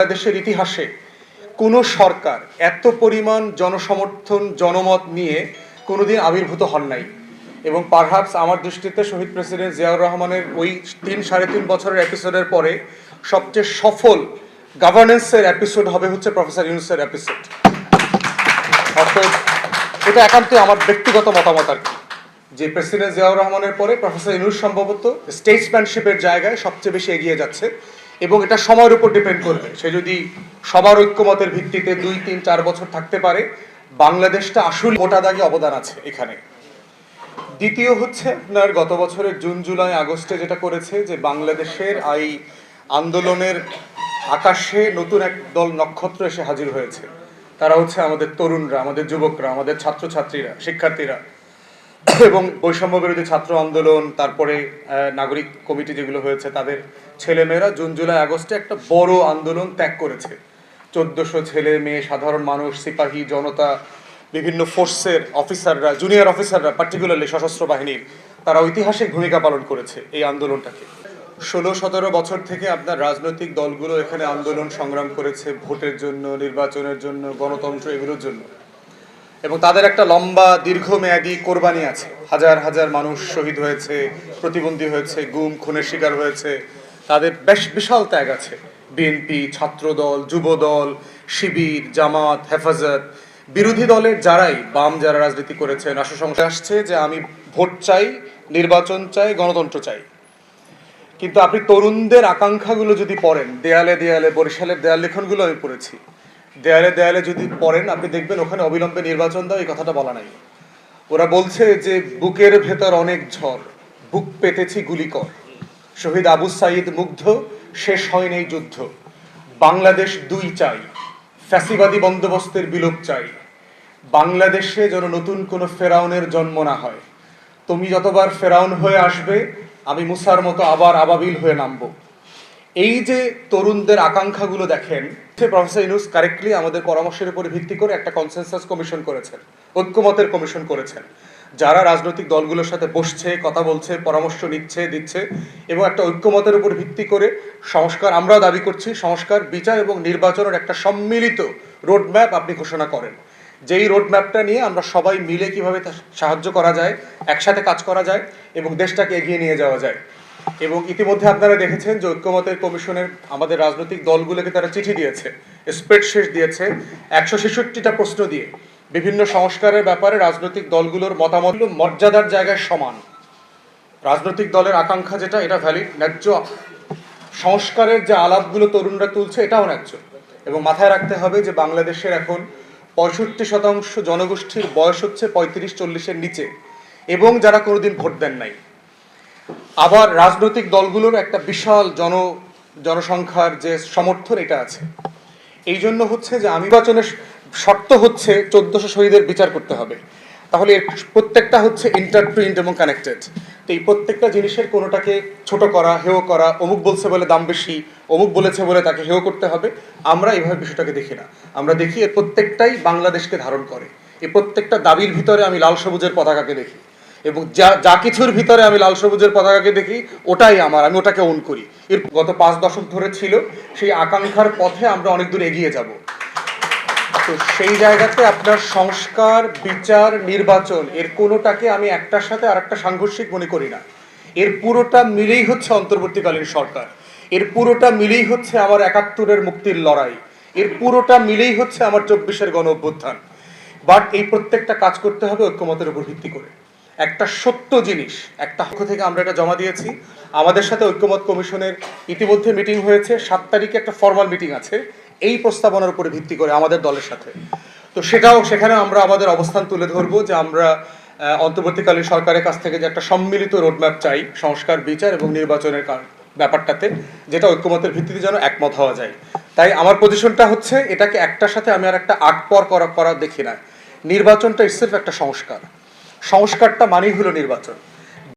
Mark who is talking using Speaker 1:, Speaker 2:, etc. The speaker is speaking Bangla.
Speaker 1: বাংলাদেশের ইতিহাসে কোনো সরকার এত পরিমাণ জনসমর্থন, জনমত নিয়ে কোনোদিন আবির্ভূত হন নাই। এবং পারহাপস আমার দৃষ্টিতে শহীদ প্রেসিডেন্ট জিয়াউর রহমানের ওই তিন সাড়ে তিন বছরের এপিসোডের পরে সবচেয়ে সফল গভর্নেন্সের এপিসোড হবে হচ্ছে প্রফেসর ইউনুসের এপিসোড এটা একান্তই আমার ব্যক্তিগত মতামত আর কি। যে প্রেসিডেন্ট জিয়াউর রহমানের পরে প্রফেসর ইউনুস সম্ভবত স্টেটসম্যানশিপের জায়গায় সবচেয়ে বেশি এগিয়ে যাচ্ছে। এবং এটা সময়ের উপর ডিপেন্ড করবে। সে যদি সবার ঐক্যমতের ভিত্তিতে দুই, তিন, চার বছর থাকতে পারে, বাংলাদেশটা আসল মোটা দাগে অবদান আছে এখানে। দ্বিতীয় হচ্ছে আপনার গত বছরের জুন, জুলাই, আগস্টে যেটা করেছে যে বাংলাদেশের এই আন্দোলনের আকাশে নতুন এক দল নক্ষত্র এসে হাজির হয়েছে। তারা হচ্ছে আমাদের তরুণরা, আমাদের যুবকরা, আমাদের ছাত্রছাত্রীরা, শিক্ষার্থীরা। এবং বৈষম্য বিরোধী ছাত্র আন্দোলন, তারপরে নাগরিক কমিটি যেগুলো হয়েছে, তাদের ছেলেমেয়েরা জুন, জুলাই, আগস্টে একটা বড় আন্দোলন ত্যাগ করেছে। চোদ্দশো ছেলে মেয়ে, সাধারণ মানুষ, সিপাহী জনতা, বিভিন্ন ফোর্সের অফিসাররা জুনিয়র অফিসাররা পার্টিকুলারলি সশস্ত্র বাহিনীর, তারা ঐতিহাসিক ভূমিকা পালন করেছে এই আন্দোলনটাকে। ষোলো, সতেরো বছর থেকে আপনার রাজনৈতিক দলগুলো এখানে আন্দোলন সংগ্রাম করেছে ভোটের জন্য, নির্বাচনের জন্য, গণতন্ত্র এগুলোর জন্য। এবং তাদের একটা লম্বা, দীর্ঘমেয়াদী কোরবানি আছে। হাজার হাজার মানুষ শহীদ হয়েছে, প্রতিবন্ধী হয়েছে, গুম, খুনের শিকার হয়েছে তাদের বেশ বিশাল ত্যাগ আছে। বিএনপি, ছাত্রদল, যুবদল, শিবির, জামাত, হেফাজত, বিরোধী দলের যারাই বাম যারা রাজনীতি করেছেন রাষ্ট্র সংসদে আসছে যে আমি ভোট চাই, নির্বাচন চাই, গণতন্ত্র চাই। কিন্তু আপনি তরুণদের আকাঙ্ক্ষাগুলো যদি পড়েন, দেয়ালে দেয়ালে, বরিশালের দেয়াল লেখনগুলো আমি পড়েছি। দেয়ালে দেয়ালে যদি পড়েন, আপনি দেখবেন ওখানে অবিলম্বে নির্বাচন দাও, এই কথাটা বলা নাই। ওরা বলছে যে, বুকের ভেতর অনেক ঝড়, বুক পেতেছি গুলি কর শহীদ আবু সাইদ মুগ্ধ, শেষ হয়নি এই যুদ্ধ। বাংলাদেশ দুই চাই, ফ্যাসিবাদী বন্দোবস্তের বিলোপ চাই। বাংলাদেশে যেন নতুন কোনো ফেরাউনের জন্ম না হয়। তুমি যতবার ফেরাউন হয়ে আসবে, আমি মুসার মতো আবার আবাবিল হয়ে নামবো। এই যে তরুণদের আকাঙ্ক্ষাগুলো দেখেন প্রফেসর ইনুস কারেক্টলি আমাদের পরামর্শের উপর ভিত্তি করে একটা কনসেনসাস কমিশন করেছেন, ঐক্যমতের কমিশন করেছেন। যারা রাজনৈতিক দলগুলোর সাথে বসছে, কথা বলছে, পরামর্শ নিচ্ছে, দিচ্ছে এবং একটা ঐক্যমতের উপর ভিত্তি করে সংস্কার আমরাও দাবি করছি, সংস্কার, বিচার এবং নির্বাচনের একটা সম্মিলিত রোডম্যাপ আপনি ঘোষণা করেন। যেই রোডম্যাপটা নিয়ে আমরা সবাই মিলে কীভাবে সাহায্য করা যায়, একসাথে কাজ করা যায় এবং দেশটাকে এগিয়ে নিয়ে যাওয়া যায়। এবং ইতিমধ্যে আপনারা দেখেছেন যে ঐক্যমতের কমিশনের আমাদের রাজনৈতিক দলগুলোকে তারা চিঠি দিয়েছে স্প্রেডশিট দিয়েছে, একশো ছেষট্টিটা প্রশ্ন দিয়ে। বিভিন্ন সংস্কারের ব্যাপারে রাজনৈতিক দলগুলোর মতামত মর্যাদার জায়গায় সমান। রাজনৈতিক দলের আকাঙ্ক্ষা যেটা, এটা ভ্যালিড ন্যায্য সংস্কারের যে আলাপগুলো তরুণরা তুলছে, এটাও ন্যায্য। এবং মাথায় রাখতে হবে যে বাংলাদেশের এখন পঁয়ষট্টি শতাংশ জনগোষ্ঠীর বয়স হচ্ছে পঁয়ত্রিশ চল্লিশের নিচে, এবং যারা কোনোদিন ভোট দেন নাই। আবার রাজনৈতিক দলগুলোর একটা বিশাল জন, জনসংখ্যার যে সমর্থন, এটা আছে। এই জন্য হচ্ছে যে আমি নির্বাচনের শর্ত হচ্ছে চোদ্দশো শহীদের বিচার করতে হবে। তাহলে এর প্রত্যেকটা হচ্ছে ইন্টারপ্রিন্ট এবং কানেক্টেড তো এই প্রত্যেকটা জিনিসের কোনোটাকে ছোট করা হেয় করা, অমুক বলছে বলে দাম বেশি, অমুক বলেছে বলে তাকে হেয় করতে হবে, আমরা এভাবে বিষয়টাকে দেখি না। আমরা দেখি এর প্রত্যেকটাই বাংলাদেশকে ধারণ করে। এই প্রত্যেকটা দাবির ভিতরে আমি লাল সবুজের পতাকাকে দেখি। এবং যা যা কিছুর ভিতরে আমি লাল সবুজের পতাকাকে দেখি, ওটাই আমার, আমি ওটাকে অন করি। এর গত পাঁচ দশক ধরে ছিল, সেই আকাঙ্ক্ষার পথে আমরা অনেক দূর এগিয়ে যাব। তো সেই জায়গাতে আপনার সংস্কার, বিচার, নির্বাচন, এর কোনোটাকে আমি একটার সাথে আর একটা সাংঘর্ষিক মনে করি না। এর পুরোটা মিলেই হচ্ছে অন্তর্বর্তীকালীন সরকার। এর পুরোটা মিলেই হচ্ছে আমার একাত্তরের মুক্তির লড়াই। এর পুরোটা মিলেই হচ্ছে আমার চব্বিশের গণ অভ্যুত্থান। বাট এই প্রত্যেকটা কাজ করতে হবে ঐক্যমতের উপর ভিত্তি করে। একটা সত্য জিনিস, একটা পক্ষ থেকে আমরা এটা জমা দিয়েছি। আমাদের সাথে ঐক্যমত কমিশনের ইতিমধ্যে মিটিং হয়েছে। সাত তারিখে একটা ফর্মাল মিটিং আছে। এই প্রস্তাবনার উপরে ভিত্তি করে আমাদের দলের সাথে। তো সেটাও সেখানে আমরা আমাদের অবস্থান তুলে ধরবো যে আমরা অন্তর্বর্তীকালীন সরকারের কাছ থেকে যে একটা সম্মিলিত রোডম্যাপ চাই, সংস্কার, বিচার এবং নির্বাচনের ব্যাপারটাতে, যেটা ঐক্যমতের ভিত্তিতে যেন একমত হওয়া যায়। তাই আমার পজিশনটা হচ্ছে এটাকে একটার সাথে আমি আর একটা আট পর করা করা দেখি না। নির্বাচনটা ইটসেলফ একটা সংস্কার। সংস্কারটা মানেই হলো নির্বাচন।